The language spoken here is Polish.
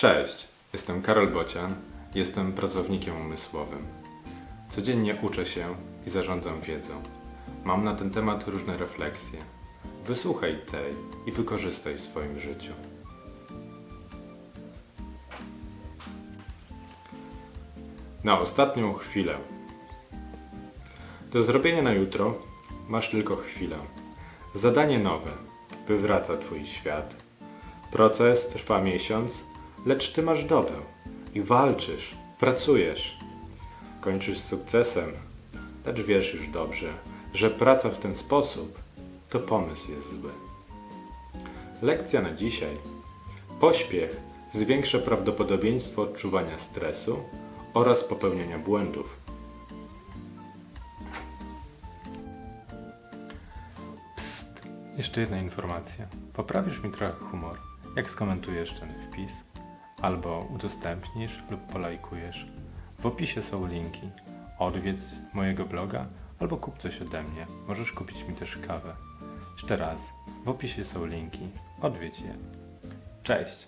Cześć, jestem Karol Bocian, jestem pracownikiem umysłowym. Codziennie uczę się i zarządzam wiedzą. Mam na ten temat różne refleksje. Wysłuchaj tej i wykorzystaj w swoim życiu. Na ostatnią chwilę. Do zrobienia na jutro masz tylko chwilę. Zadanie nowe wywraca Twój świat. Proces trwa miesiąc, lecz Ty masz dobę i walczysz, pracujesz. Kończysz z sukcesem, lecz wiesz już dobrze, że praca w ten sposób to pomysł jest zły. Lekcja na dzisiaj. Pośpiech zwiększa prawdopodobieństwo odczuwania stresu oraz popełniania błędów. Psst, jeszcze jedna informacja. Poprawisz mi trochę humor, jak skomentujesz ten wpis, albo udostępnisz lub polajkujesz. W opisie są linki. Odwiedz mojego bloga albo kup coś ode mnie. Możesz kupić mi też kawę. Jeszcze raz, w opisie są linki. Odwiedź je. Cześć!